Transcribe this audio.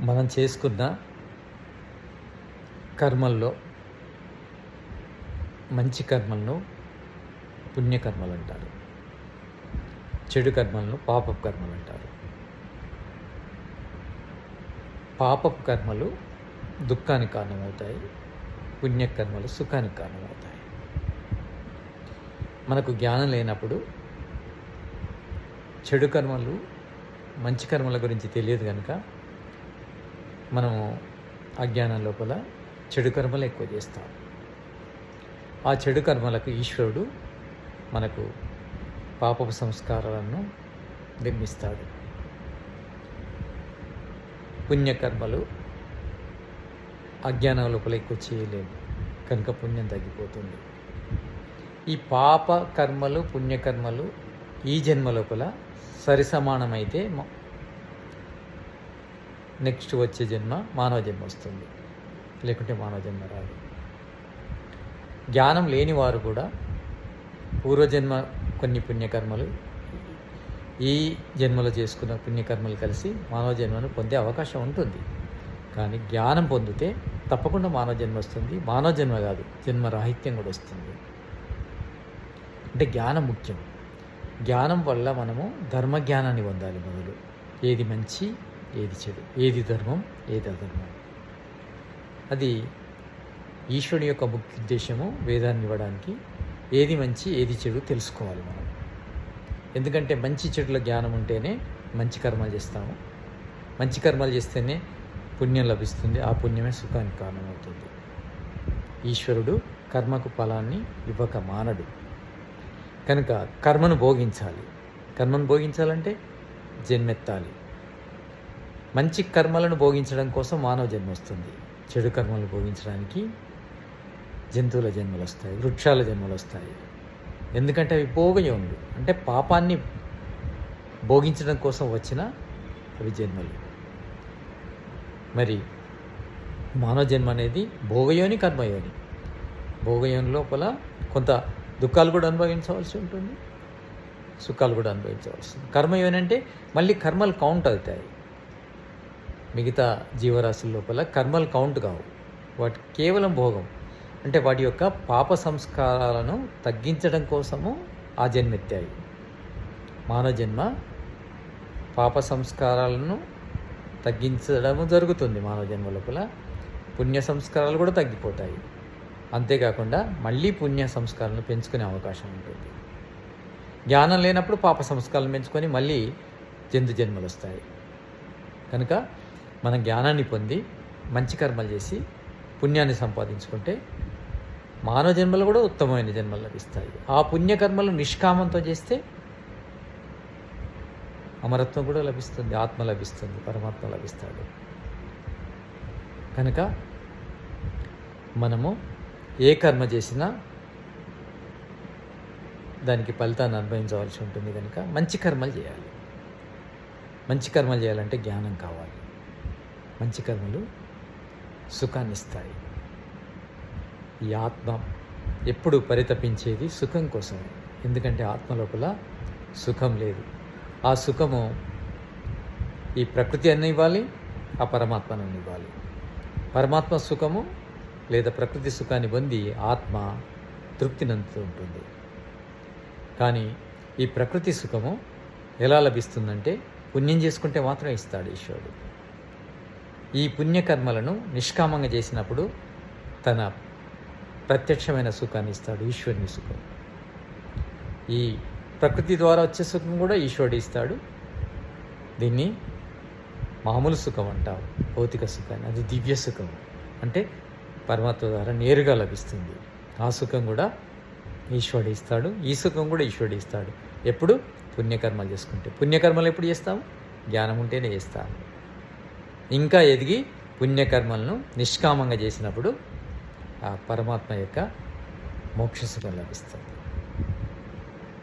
మనం చేసుకున్న కర్మల్లో మంచి కర్మలను పుణ్యకర్మలు అంటారు. చెడు కర్మలను పాపపు కర్మలు అంటారు. పాపపు కర్మలు దుఃఖానికి కారణమవుతాయి పుణ్యకర్మలు సుఖానికి కారణమవుతాయి. మనకు జ్ఞానం లేనప్పుడు చెడు కర్మలు మంచి కర్మల గురించి తెలియదు కనుక మనము అజ్ఞానం లోపల చెడు కర్మలు ఎక్కువ చేస్తాం. ఆ చెడు కర్మలకు ఈశ్వరుడు మనకు పాపపు సంస్కారాలను నిర్మిస్తాడు. పుణ్యకర్మలు అజ్ఞానం లోపల ఎక్కువ చేయలేము. కనుక పుణ్యం తగ్గిపోతుంది. ఈ పాప కర్మలు పుణ్యకర్మలు ఈ జన్మ లోపల సరిసమానమైతే నెక్స్ట్ వచ్చే జన్మ మానవ జన్మ వస్తుంది. లేకుంటే మానవ జన్మ రాదు. జ్ఞానం లేని వారు కూడా పూర్వజన్మ కొన్ని పుణ్యకర్మలు ఈ జన్మలో చేసుకున్న పుణ్యకర్మలు కలిసి మానవ జన్మను పొందే అవకాశం ఉంటుంది. కానీ జ్ఞానం పొందితే తప్పకుండా మానవ జన్మ వస్తుంది. మానవ జన్మ కాదు జన్మ రాహిత్యం కూడా వస్తుంది. అంటే జ్ఞానం ముఖ్యం. జ్ఞానం వల్ల మనము ధర్మ జ్ఞానాన్ని పొందాలి మొదలు. ఏది మంచి ఏది చెడు ఏది ధర్మం ఏది అధర్మం. అది ఈశ్వరుని యొక్క ముఖ్య ఉద్దేశము వేదాన్ని ఇవ్వడానికి ఏది మంచి ఏది చెడు తెలుసుకోవాలి మనం. ఎందుకంటే మంచి చెడుల జ్ఞానం ఉంటేనే మంచి కర్మలు చేస్తాము. మంచి కర్మలు చేస్తేనే పుణ్యం లభిస్తుంది ఆ పుణ్యమే సుఖానికి కారణమవుతుంది. ఈశ్వరుడు కర్మకు ఫలాన్ని ఇవ్వక మానడు. కనుక కర్మను భోగించాలి. కర్మను భోగించాలంటే జన్మెత్తాలి. మంచి కర్మలను భోగించడం కోసం మానవ జన్మ వస్తుంది. చెడు కర్మలు భోగించడానికి జంతువుల జన్మలు వస్తాయి వృక్షాల జన్మలు వస్తాయి. ఎందుకంటే అవి భోగయోనులు అంటే పాపాన్ని భోగించడం కోసం వచ్చిన అవి జన్మలు. మరి మానవ జన్మ అనేది భోగయోని కర్మయోని. భోగయోని లోపల కొంత దుఃఖాలు కూడా అనుభవించవలసి ఉంటుంది. సుఖాలు కూడా అనుభవించవలసి ఉంటుంది. కర్మయోని అంటే మళ్ళీ కర్మలు కౌంట్ అవుతాయి. మిగతా జీవరాశుల లోపల కర్మలు కౌంట్ కావు. వాటి కేవలం భోగం. అంటే వాటి యొక్క పాప సంస్కారాలను తగ్గించడం కోసము ఆ జన్మెత్తాయి. మానవ జన్మ పాప సంస్కారాలను తగ్గించడము జరుగుతుంది మానవ జన్మ లోపల. పుణ్య సంస్కారాలు కూడా తగ్గిపోతాయి. అంతేకాకుండా మళ్ళీ పుణ్య సంస్కారాలను పెంచుకునే అవకాశం ఉంటుంది. జ్ఞానం లేనప్పుడు పాప సంస్కారాలను పెంచుకొని మళ్ళీ జంతు జన్మలు వస్తాయి. కనుక మన జ్ఞానాన్ని పొంది మంచి కర్మలు చేసి పుణ్యాన్ని సంపాదించుకుంటే మానవ జన్మలు కూడా ఉత్తమమైన జన్మలు లభిస్తాయి. ఆ పుణ్యకర్మలు నిష్కామంతో చేస్తే అమరత్వం కూడా లభిస్తుంది ఆత్మ లభిస్తుంది పరమాత్మ లభిస్తాడు. కనుక మనము ఏ కర్మ చేసినా దానికి ఫలితాన్ని అనుభవించవలసి ఉంటుంది కనుక మంచి కర్మలు చేయాలి. మంచి కర్మలు చేయాలంటే జ్ఞానం కావాలి. మంచి కర్మలు సుఖాన్నిస్తాయి. ఈ ఆత్మ ఎప్పుడు పరితపించేది సుఖం కోసం ఎందుకంటే ఆత్మ లోపల సుఖం లేదు. ఆ సుఖము ఈ ప్రకృతి అన్న ఇవ్వాలి ఆ పరమాత్మను ఇవ్వాలి. పరమాత్మ సుఖము లేదా ప్రకృతి సుఖాన్ని పొంది ఆత్మ తృప్తినందుతూ ఉంటుంది. కానీ ఈ ప్రకృతి సుఖము ఎలా లభిస్తుందంటే పుణ్యం చేసుకుంటే మాత్రం ఇస్తాడు ఈశ్వరుడు. ఈ పుణ్యకర్మలను నిష్కామంగా చేసినప్పుడు తన ప్రత్యక్షమైన సుఖాన్ని ఇస్తాడు ఈశ్వరుని సుఖం. ఈ ప్రకృతి ద్వారా వచ్చే సుఖం కూడా ఈశ్వరుడు ఇస్తాడు. దీన్ని మామూలు సుఖం అంటావు భౌతిక సుఖాన్ని అది దివ్య సుఖం. అంటే పరమాత్మ ద్వారా నేరుగా లభిస్తుంది. ఆ సుఖం కూడా ఈశ్వరుడు ఇస్తాడు ఈ సుఖం కూడా ఈశ్వరుడు ఇస్తాడు. ఎప్పుడు? పుణ్యకర్మలు చేసుకుంటే. పుణ్యకర్మలు ఎప్పుడు చేస్తాము జ్ఞానం ఉంటేనే చేస్తాము. ఇంకా ఎదిగి పుణ్యకర్మలను నిష్కామంగా చేసినప్పుడు ఆ పరమాత్మ యొక్క మోక్షసుఖం లభిస్తుంది.